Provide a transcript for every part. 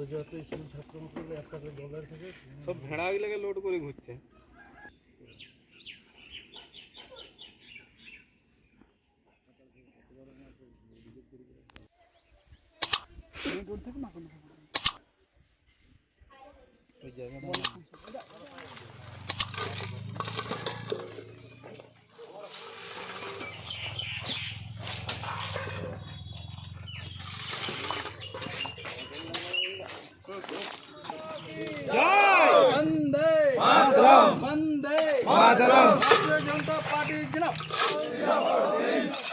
গুজরাটে স্কুল ছাত্রগুলো একটা করে ডলার থেকে। সব ভেড়া গুলাকে লোড করে ঘুরছে। ওই জায়গাটা ভারতীয় জনতা পার্টির জিনাব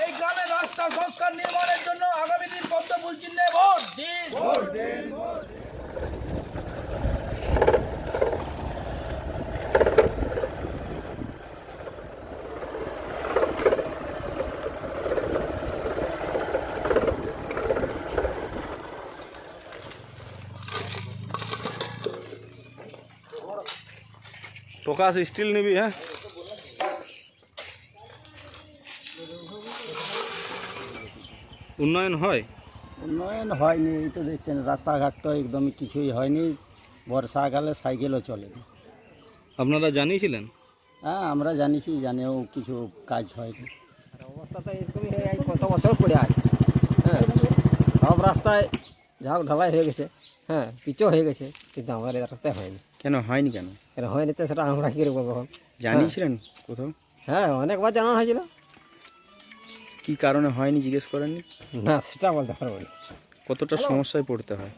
এই গ্রামে রাস্তা সংস্কার নির্মাণের জন্য আগামী দিন পদ্মফুল চিহ্নে ভোট দিন প্রকাশ স্টিল নিবি হ্যাঁ উন্নয়ন হয়? উন্নয়ন হয়নি এই তো দেখছেন রাস্তাঘাট তো একদমই কিছুই হয়নি বর্ষাকালে সাইকেলও চলে আপনারা জানিয়েছিলেন? হ্যাঁ আমরা জানিছি জানেও কিছু কাজ হয়নি। অবস্থা তো এরকমই হয়ে এই কত বছর পড়ে আছে। হ্যাঁ সব রাস্তায় ঝাঁক ঢালাই হয়ে গেছে। হ্যাঁ পিচও হয়ে গেছে কিন্তু আমাদের এই রাস্তায় হয়নি। কেন হয়নি কেন? কেন হয়নি তো সেটা আমরা কী করব জানিয়েছিলেন কোথাও? হ্যাঁ অনেকবার জানানো হয়েছিল। কি কারণে হয়নি জিজ্ঞেস করেননি? না সেটা বলতে পারব না। কতটা সমস্যায় পড়তে হয়?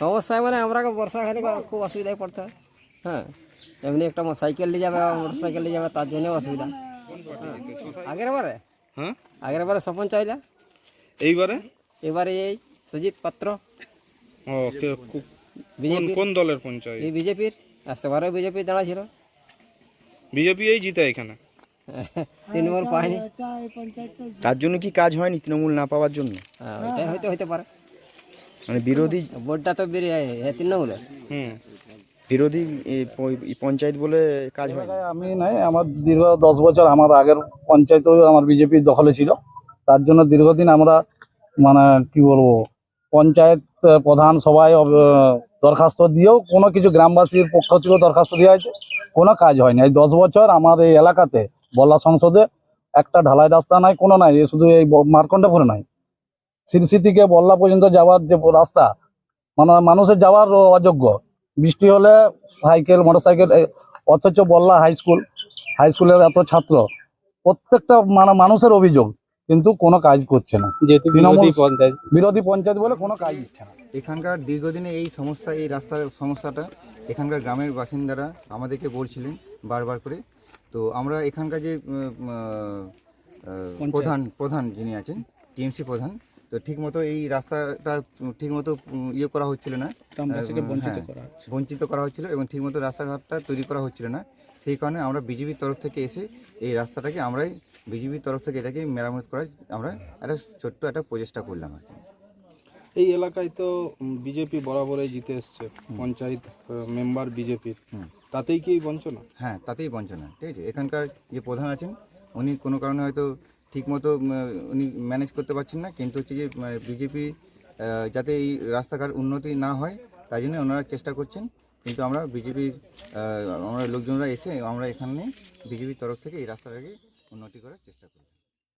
সমস্যায় মানে আমরা বর্ষাকালে খুব অসুবিধায় পড়তে হয়। হ্যাঁ এমনি একটা সাইকেল নিয়ে যাবে মোটর সাইকেল নিয়ে যাবে তার জন্য অসুবিধা। হ্যাঁ। আগের বারে? হ্যাঁ? আগের বারে স্বপন চাইলা? এইবারে? এবারে এই সুজিত পাত্র। ও বিজেপি কোন দলের পঞ্চায়েত? এই বিজেপির আর সেবারও বিজেপি দাঁড়াছিল বিজেপি এই জিতে এখানে? তৃণমূল পায়নি তার জন্য কি কাজ হয়নি তৃণমূল না পাওয়ার জন্য? হ্যাঁ, ওইটাই হয়তো হতে পারে। মানে বিরোধী ভোটটা তো বেরিয়ে তৃণমূলের। হুম। বিরোধী পঞ্চায়েত বলে কাজ হয় আমি নাই আমার দীর্ঘ দশ বছর আমার আগের পঞ্চায়েতেও আমার বিজেপির দখলে ছিল। তার জন্য দীর্ঘদিন আমরা মানে কি বলব পঞ্চায়েত প্রধান সবাই দরখাস্ত দিয়েও কোনো কিছু গ্রামবাসীর পক্ষ থেকেও দরখাস্ত দেওয়া হয়েছে কোনো কাজ হয়নি। এই দশ বছর আমার এই এলাকাতে বল্লা সংসদে একটা ঢালাই রাস্তা নাই কোনো নাই শুধু এই ব- মার্কণ্ডপুরে নাই। সিরসি থেকে বল্লা পর্যন্ত যাওয়ার যে রাস্তা মানে মানুষের যাওয়ার অযোগ্য। বৃষ্টি হলে সাইকেল মোটরসাইকেল অথচ বল্লা হাই স্কুল হাই স্কুলের এত ছাত্র প্রত্যেকটা মানে মানুষের অভিযোগ কিন্তু কোনো কাজ করছে না। যেহেতু পঞ্চায়েত। বিরোধী পঞ্চায়েত বলে কোনো কাজ দিচ্ছে না। এখানকার দীর্ঘদিনে এই সমস্যা এই রাস্তার সমস্যাটা এখানকার গ্রামের বাসিন্দারা আমাদেরকে বলছিলেন বারবার করে তো আমরা এখানকার যে প্রধান প্রধান যিনি আছেন টিএমসি প্রধান তো ঠিকমতো এই রাস্তাটা ঠিকমতো ইয়ে করা হচ্ছিল না। হ্যাঁ, বঞ্চিত করা হচ্ছে। হচ্ছিল এবং ঠিকমতো রাস্তাঘাটটা তৈরি করা হচ্ছিল না। সেই কারণে আমরা বিজেপির তরফ থেকে এসে এই রাস্তাটাকে আমরাই বিজেপির তরফ থেকে এটাকে মেরামত করার আমরা একটা ছোট্ট একটা প্রচেষ্টা করলাম আর কি। এই এলাকায় তো বিজেপি বরাবরই জিতে এসছে পঞ্চায়েত মেম্বার বিজেপির। তাতেই কি বঞ্চনা? হ্যাঁ তাতেই বঞ্চনা, ঠিক আছে? এখানকার যে প্রধান আছেন, উনি কোনো কারণে হয়তো ঠিকমতো উনি ম্যানেজ করতে পারছেন না, কিন্তু হচ্ছে যে বিজেপি যাতে এই রাস্তাঘাট উন্নতি না হয়, তাই জন্য ওনারা চেষ্টা করছেন। কিন্তু আমরা বিজেপির আমরা লোকজনরা এসে আমরা এখানে বিজেপির তরফ থেকে এই রাস্তাটাকে উন্নতি করার চেষ্টা করি